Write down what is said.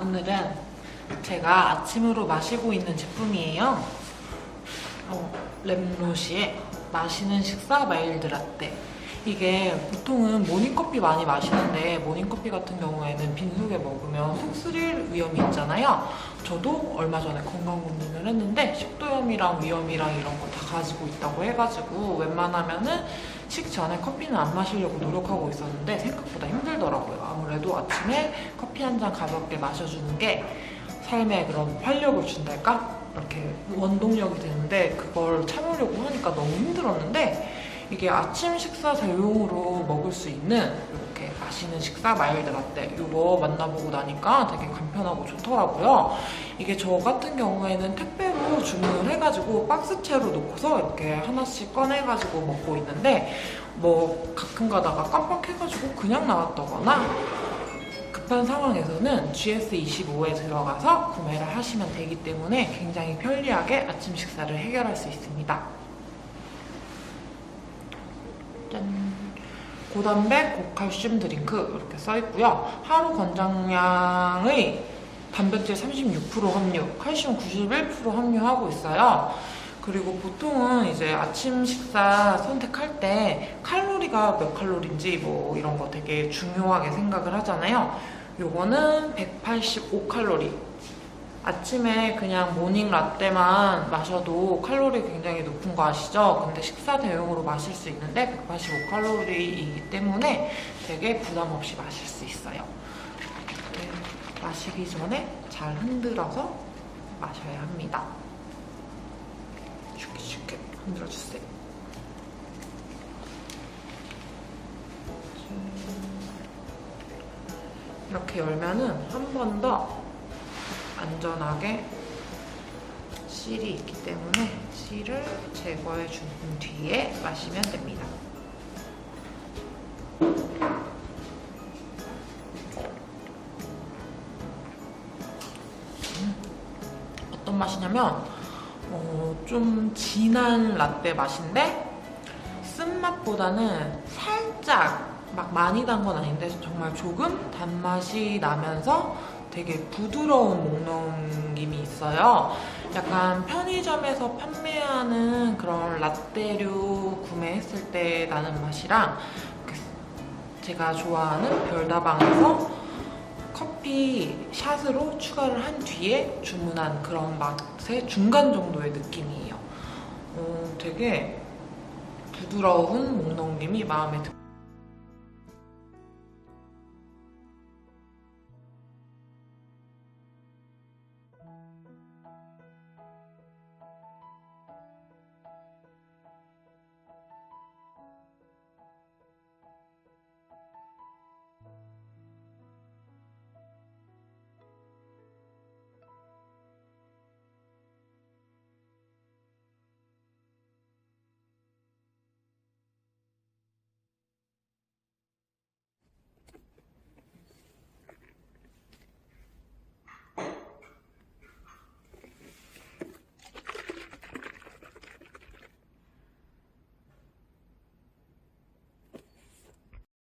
오늘은 제가 아침으로 마시고 있는 제품이에요. 어, 랩로시의 마시는 식사 마일드 라떼. 이게 보통은 모닝커피 많이 마시는데 모닝커피 같은 경우에는 빈속에 먹으면 속 쓰릴 위험이 있잖아요. 저도 얼마 전에 건강 검진을 했는데 식도염이랑 위염이랑 이런 거 다 가지고 있다고 해가지고 웬만하면은 식기 전에 커피는 안 마시려고 노력하고 있었는데 생각보다 힘들더라고요. 아무래도 아침에 커피 한 잔 가볍게 마셔주는 게 삶에 그런 활력을 준달까? 이렇게 원동력이 되는데 그걸 참으려고 하니까 너무 힘들었는데 이게 아침 식사 대용으로 먹을 수 있는 이렇게 맛있는 식사 마일드 라떼 이거 만나보고 나니까 되게 간편하고 좋더라고요. 이게 저 같은 경우에는 택배로 주문을 해가지고 박스채로 놓고서 이렇게 하나씩 꺼내가지고 먹고 있는데 뭐 가끔 가다가 깜빡해가지고 그냥 나왔다거나 급한 상황에서는 GS25에 들어가서 구매를 하시면 되기 때문에 굉장히 편리하게 아침 식사를 해결할 수 있습니다. 짠. 고단백 고칼슘 드링크 이렇게 써 있고요. 하루 권장량의 단백질 36% 함유, 칼슘 91% 함유하고 있어요. 그리고 보통은 이제 아침 식사 선택할 때 칼로리가 몇 칼로리인지 뭐 이런 거 되게 중요하게 생각을 하잖아요. 요거는 185 칼로리. 아침에 그냥 모닝 라떼만 마셔도 칼로리 굉장히 높은 거 아시죠? 근데 식사 대용으로 마실 수 있는데 185칼로리이기 때문에 되게 부담 없이 마실 수 있어요. 이렇게 마시기 전에 잘 흔들어서 마셔야 합니다. 쉽게 쉽게 흔들어주세요. 이렇게 열면은 한 번 더 안전하게 실이 있기 때문에 실을 제거해 준 뒤에 마시면 됩니다. 음, 어떤 맛이냐면 어, 좀 진한 라떼 맛인데 쓴맛보다는 살짝 막 많이 단 건 아닌데 정말 조금 단맛이 나면서 되게 부드러운 목넘김이 있어요. 약간 편의점에서 판매하는 그런 라떼류 구매했을 때 나는 맛이랑 그 제가 좋아하는 별다방에서 커피 샷으로 추가를 한 뒤에 주문한 그런 맛의 중간 정도의 느낌이에요. 어, 되게 부드러운 목넘김이 마음에 듭니다.